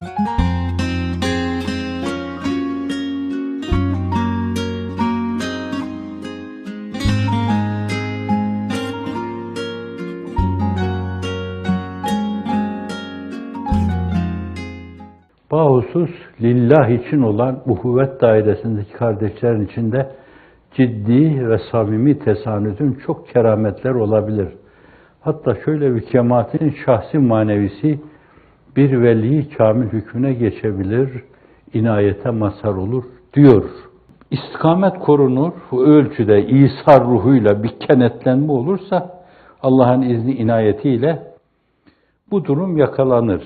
Bahusus lillah için olan uhuvvet dairesindeki kardeşlerin içinde ciddi ve samimi tesanütün çok kerametler olabilir. Hatta şöyle bir cemaatin şahsi manevisi bir veli kamil hükmüne geçebilir, inayete mazhar olur diyor. İstikamet korunur, bu ölçüde İsa ruhuyla bir kenetlenme olursa Allah'ın izni inayetiyle bu durum yakalanır.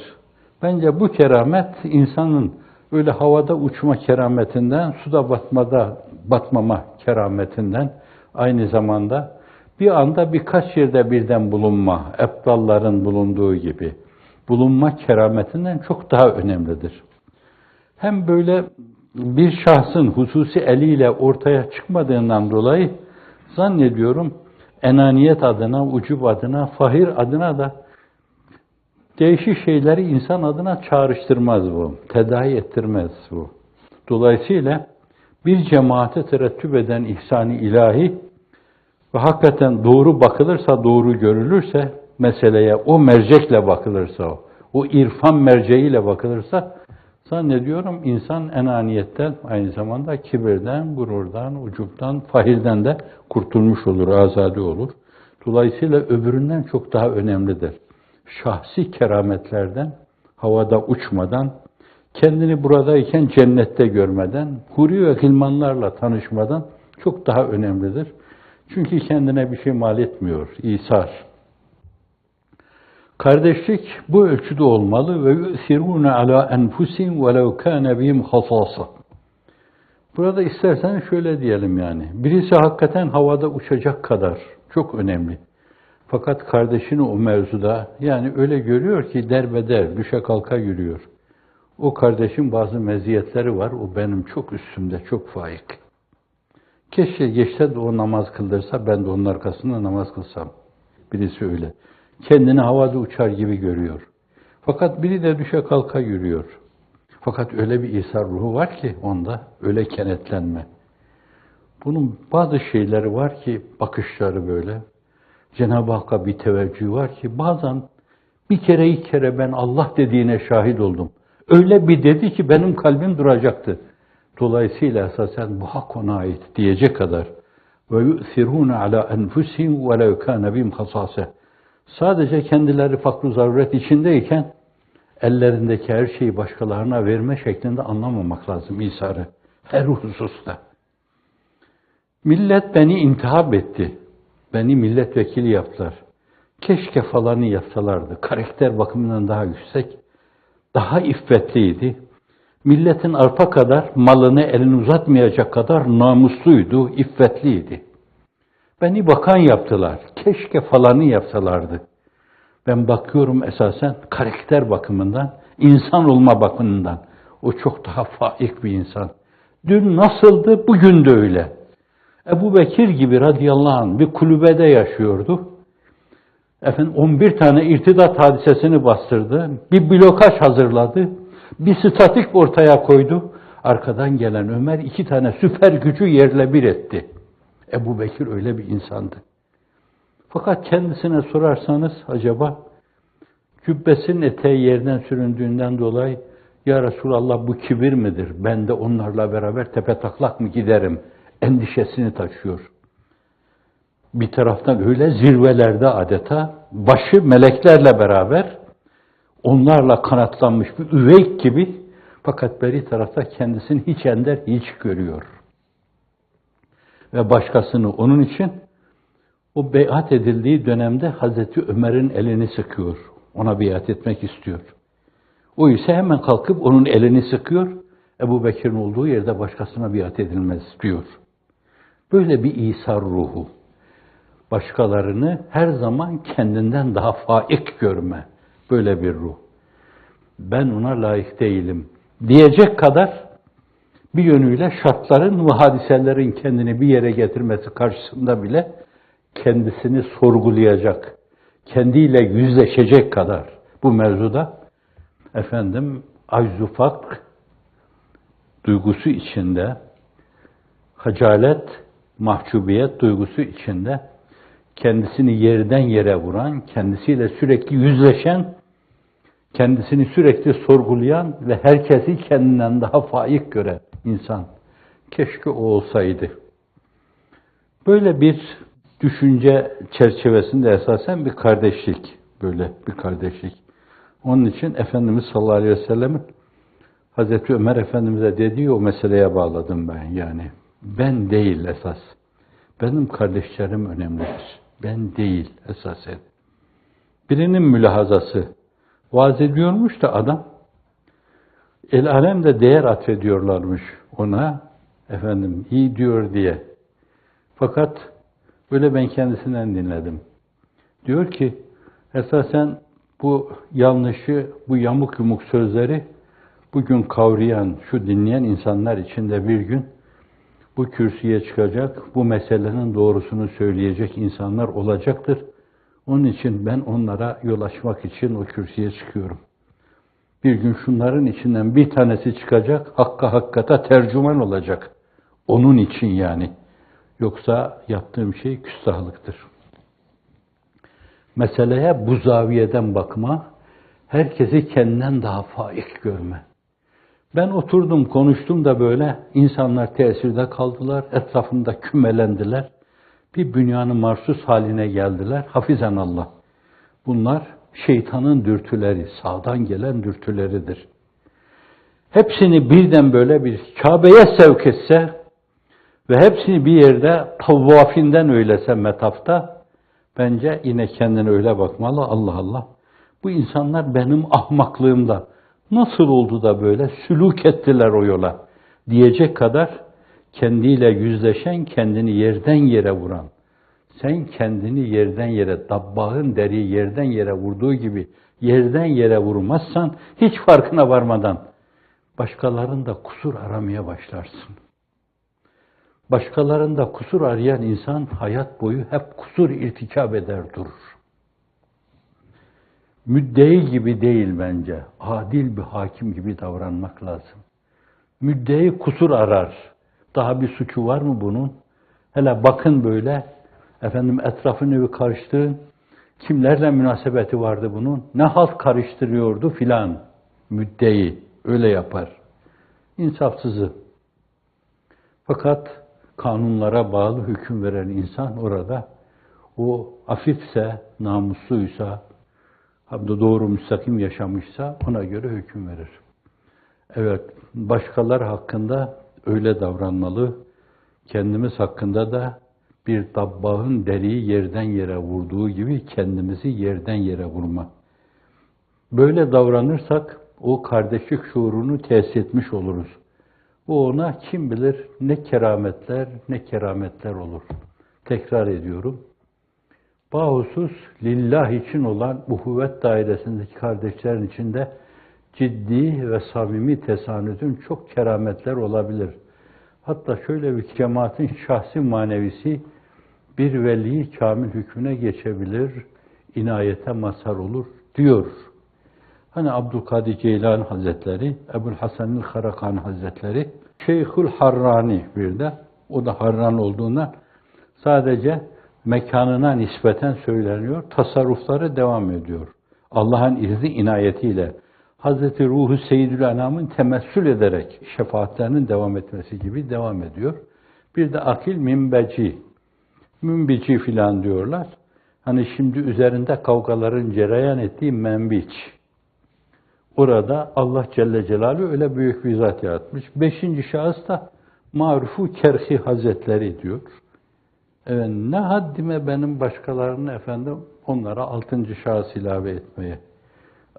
Bence bu keramet insanın öyle havada uçma kerametinden, suda batmada batmama kerametinden aynı zamanda bir anda birkaç yerde birden bulunma, ebdalların bulunduğu gibi bulunma kerametinden çok daha önemlidir. Hem böyle bir şahsın hususi eliyle ortaya çıkmadığından dolayı zannediyorum enaniyet adına, ucub adına, fahir adına da değişik şeyleri insan adına çağrıştırmaz bu, tedavi ettirmez bu. Dolayısıyla bir cemaate terettüp eden ihsani ilahi ve hakikaten doğru bakılırsa, doğru görülürse meseleye, o mercekle bakılırsa, o, o irfan merceğiyle bakılırsa zannediyorum insan enaniyetten, aynı zamanda kibirden, gururdan, ucuptan, fahilden de kurtulmuş olur, azade olur. Dolayısıyla öbüründen çok daha önemlidir şahsi kerametlerden, havada uçmadan, kendini buradayken cennette görmeden, huri ve hilmanlarla tanışmadan çok daha önemlidir. Çünkü kendine bir şey mal etmiyor, İsar. Kardeşlik bu ölçüde olmalı ve yu'sirûne alâ enfusihim velev kâne bihim hasâsa. Burada isterseniz şöyle diyelim yani. Birisi hakikaten havada uçacak kadar çok önemli. Fakat kardeşini o mevzuda yani öyle görüyor ki derbeder, düşe kalka yürüyor. O kardeşin bazı meziyetleri var, o benim çok üstümde, çok faik. Keşke geçse de o namaz kıldırsa, ben de onun arkasında namaz kılsam. Birisi öyle. Kendini havada uçar gibi görüyor. Fakat biri de düşe kalka yürüyor. Fakat öyle bir İsa ruhu var ki onda, öyle kenetlenme. Bunun bazı şeyleri var ki, bakışları böyle, Cenab-ı Hakk'a bir teveccüh var ki bazen bir kere iki kere ben Allah dediğine şahit oldum. Öyle bir dedi ki benim kalbim duracaktı. Dolayısıyla esasen bu hak ona ait diyecek kadar ve yu'sirûne alâ enfusihim ve lev kâne. Sadece kendileri fakru zaruret içindeyken ellerindeki her şeyi başkalarına verme şeklinde anlamamak lazım İsa'yı. Her hususta. Millet beni intihap etti. Beni milletvekili yaptılar. Keşke falanı yapsalardı. Karakter bakımından daha yüksek, daha iffetliydi. Milletin arpa kadar malını elini uzatmayacak kadar namusluydu, iffetliydi. Beni bakan yaptılar. Keşke falanı yapsalardı. Ben bakıyorum esasen karakter bakımından, insan olma bakımından. O çok daha faik bir insan. Dün nasıldı, bugün de öyle. Ebu Bekir gibi radıyallahu anh bir kulübede yaşıyordu. Efendim 11 tane irtidat hadisesini bastırdı. Bir blokaj hazırladı. Bir statik ortaya koydu. Arkadan gelen Ömer iki tane süper gücü yerle bir etti. Ebu Bekir öyle bir insandı. Fakat kendisine sorarsanız acaba cübbesinin eteği yerden süründüğünden dolayı ya Resulallah bu kibir midir? Ben de onlarla beraber tepe taklak mı giderim? endişesini taşıyor. Bir taraftan öyle zirvelerde adeta başı meleklerle beraber onlarla kanatlanmış bir üveyk gibi fakat beri tarafta kendisini hiç ender, hiç görüyor. Ve başkasını onun için o beyat edildiği dönemde Hazreti Ömer'in elini sıkıyor. Ona beyat etmek istiyor. O ise hemen kalkıp onun elini sıkıyor. Ebu Bekir'in olduğu yerde başkasına biat edilmez diyor. Böyle bir İsa ruhu. Başkalarını her zaman kendinden daha faik görme. Böyle bir ruh. Ben ona layık değilim diyecek kadar bir yönüyle şartların ve hadiselerin kendini bir yere getirmesi karşısında bile kendisini sorgulayacak, kendiyle yüzleşecek kadar bu mevzuda efendim aczufak duygusu içinde, hacalet, mahcubiyet duygusu içinde kendisini yerden yere vuran, kendisiyle sürekli yüzleşen, kendisini sürekli sorgulayan ve herkesi kendinden daha faik gören insan. Keşke o olsaydı. Böyle bir düşünce çerçevesinde esasen bir kardeşlik, böyle bir kardeşlik. Onun için Efendimiz sallallahu aleyhi ve sellem'in Hazreti Ömer Efendimiz'e dediği o meseleye bağladım ben yani. Ben değil esas. Benim kardeşlerim önemlidir. Ben değil esasen. Birinin mülahazası. Vaaz ediyormuş da adam. El alem de değer atfediyorlarmış ona. Efendim iyi diyor diye. Fakat böyle ben kendisinden dinledim. Diyor ki esasen bu yanlışı, bu yamuk yumuk sözleri bugün kavrayan, şu dinleyen insanlar içinde bir gün bu kürsüye çıkacak, bu meselenin doğrusunu söyleyecek insanlar olacaktır. Onun için ben onlara yol açmak için o kürsüye çıkıyorum. Bir gün şunların içinden bir tanesi çıkacak, hakka hakikata tercüman olacak. Onun için yani. Yoksa yaptığım şey küstahlıktır. Meseleye bu zaviyeden bakma, herkesi kendinden daha faik görme. Ben oturdum, konuştum da böyle, insanlar tesirde kaldılar, etrafımda kümelendiler. Bir bünyanı marsus haline geldiler, hafizan Allah. Bunlar şeytanın dürtüleri, sağdan gelen dürtüleridir. Hepsini birden böyle bir Kabe'ye sevk etse ve hepsini bir yerde tavvafinden öylese metafta, bence yine kendine öyle bakmalı, Allah Allah. Bu insanlar benim ahmaklığımda, nasıl oldu da böyle sülük ettiler o yola diyecek kadar kendiyle yüzleşen, kendini yerden yere vuran, sen kendini yerden yere, dabbağın deriyi yerden yere vurduğu gibi yerden yere vurmazsan, hiç farkına varmadan başkalarında kusur aramaya başlarsın. Başkalarında kusur arayan insan hayat boyu hep kusur irtikap eder durur müddei gibi değil bence. Adil bir hakim gibi davranmak lazım. Müddei kusur arar. Daha bir suçu var mı bunun? Hele bakın böyle, efendim etrafını bir karıştırın. Kimlerle münasebeti vardı bunun? Ne halt karıştırıyordu filan. Müddei öyle yapar. İnsafsızı. Fakat kanunlara bağlı hüküm veren insan orada o afifse, namusluysa, Hamda doğru müstakim yaşamışsa ona göre hüküm verir. Evet, başkalar hakkında öyle davranmalı. Kendimiz hakkında da bir dabbağın deriyi yerden yere vurduğu gibi kendimizi yerden yere vurma. Böyle davranırsak o kardeşlik şuurunu tesis etmiş oluruz. Bu ona kim bilir ne kerametler ne kerametler olur. Tekrar ediyorum. Bahusus lillah için olan bu kuvvet dairesindeki kardeşlerin içinde ciddi ve samimi tesanüdün çok kerametler olabilir. Hatta şöyle bir cemaatin şahsi manevisi bir veli kamil hükmüne geçebilir, inayete mazhar olur diyor. Hani Abdülkadir Ceylan Hazretleri, Ebul Hasan'ın Karakan Hazretleri, Şeyhül Harrani bir de, o da Harran olduğundan sadece mekanına nispeten söyleniyor, tasarrufları devam ediyor. Allah'ın izni inayetiyle Hazreti Ruhu Seyyidül Anam'ın temessül ederek şefaatlerinin devam etmesi gibi devam ediyor. Bir de akil minbeci, münbici filan diyorlar. Hani şimdi üzerinde kavgaların cereyan ettiği menbiç. Orada Allah Celle Celaluhu öyle büyük bir zat yaratmış. Beşinci şahıs da Marufu Kerhi Hazretleri diyor. Evet, ne haddime benim başkalarını efendim onlara altıncı şahıs ilave etmeye.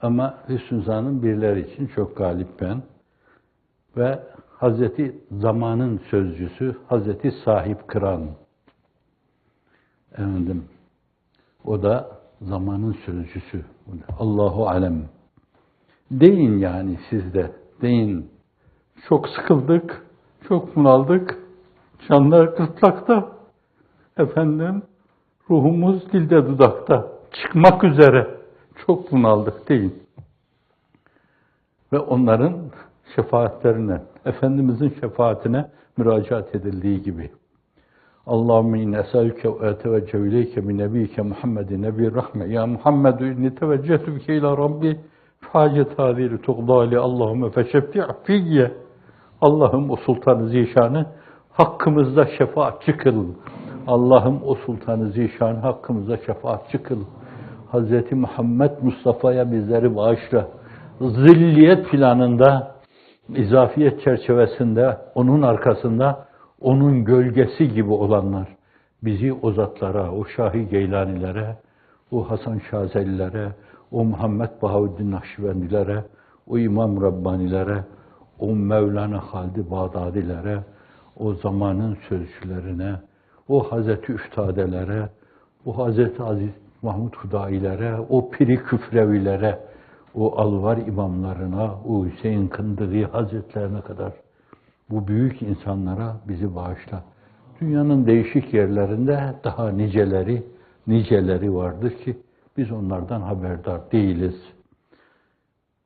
Ama Hüsnü Zan'ın birileri için çok galip ben. Ve Hazreti Zaman'ın sözcüsü, Hazreti Sahip Kıran. Efendim, o da zamanın sözcüsü. Allahu alem. Deyin yani siz de, deyin. Çok sıkıldık, çok bunaldık. Canlar gırtlakta efendim ruhumuz dilde dudakta çıkmak üzere çok bunaldık değil. ve onların şefaatlerine, Efendimizin şefaatine müracaat edildiği gibi. Allahümme inne eselüke ve eteveccehu ileyke min nebiyike Muhammedin nebi rahme. Ya Muhammed inni teveccehtu bike ila Rabbi facet hadiri tuğdali Allahümme feşeffi' fiyye. Allah'ım o sultanı zişanı hakkımızda şefaatçi kıl. Allah'ım o sultanı zişanı hakkımızda şefaatçi kıl. Hz. Muhammed Mustafa'ya bizleri bağışla. Zilliyet planında, izafiyet çerçevesinde, onun arkasında, onun gölgesi gibi olanlar, bizi o zatlara, o Şahi Geylanilere, o Hasan Şazelilere, o Muhammed Bahavuddin Nakşibendilere, o İmam Rabbanilere, o Mevlana Halid Bağdadilere, o zamanın sözcülerine, o Hazreti Üftadelere, o Hazreti Aziz Mahmud Hudailere, o Piri Küfrevilere, o Alvar imamlarına, o Hüseyin Kındıri Hazretlerine kadar bu büyük insanlara bizi bağışla. Dünyanın değişik yerlerinde daha niceleri, niceleri vardır ki biz onlardan haberdar değiliz.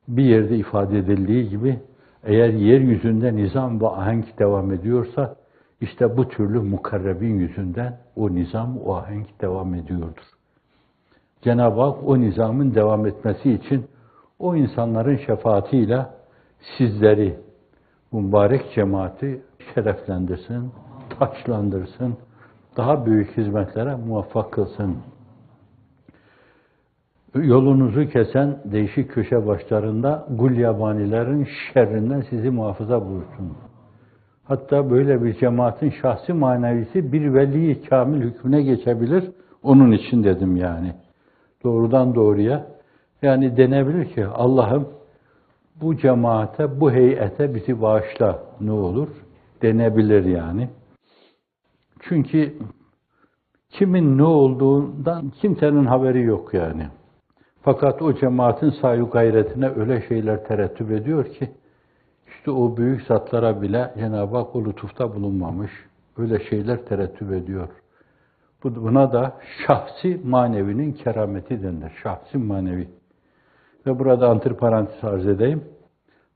Bir yerde ifade edildiği gibi eğer yeryüzünde nizam ve ahenk devam ediyorsa işte bu türlü mukarrebin yüzünden o nizam, o ahenk devam ediyordur. Cenab-ı Hak o nizamın devam etmesi için o insanların şefaatiyle sizleri, bu mübarek cemaati şereflendirsin, taçlandırsın, daha büyük hizmetlere muvaffak kılsın. Yolunuzu kesen değişik köşe başlarında gul yabanilerin şerrinden sizi muhafaza buyursun. Hatta böyle bir cemaatin şahsi manevisi bir veli kamil hükmüne geçebilir. Onun için dedim yani. Doğrudan doğruya. Yani denebilir ki Allah'ım bu cemaate, bu heyete bizi bağışla ne olur? Denebilir yani. Çünkü kimin ne olduğundan kimsenin haberi yok yani. Fakat o cemaatin saygı gayretine öyle şeyler terettüp ediyor ki, işte o büyük zatlara bile Cenab-ı Hak o lütufta bulunmamış. Öyle şeyler terettüp ediyor. Buna da şahsi manevinin kerameti denir. Şahsi manevi. Ve burada antiparantez arz edeyim.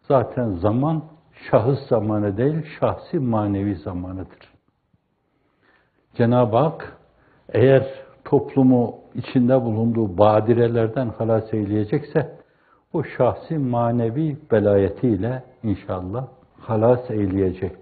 Zaten zaman şahıs zamanı değil, şahsi manevi zamanıdır. Cenab-ı Hak eğer toplumu içinde bulunduğu badirelerden halas eyleyecekse o şahsi manevi belayetiyle inşallah halas eyleyecektir.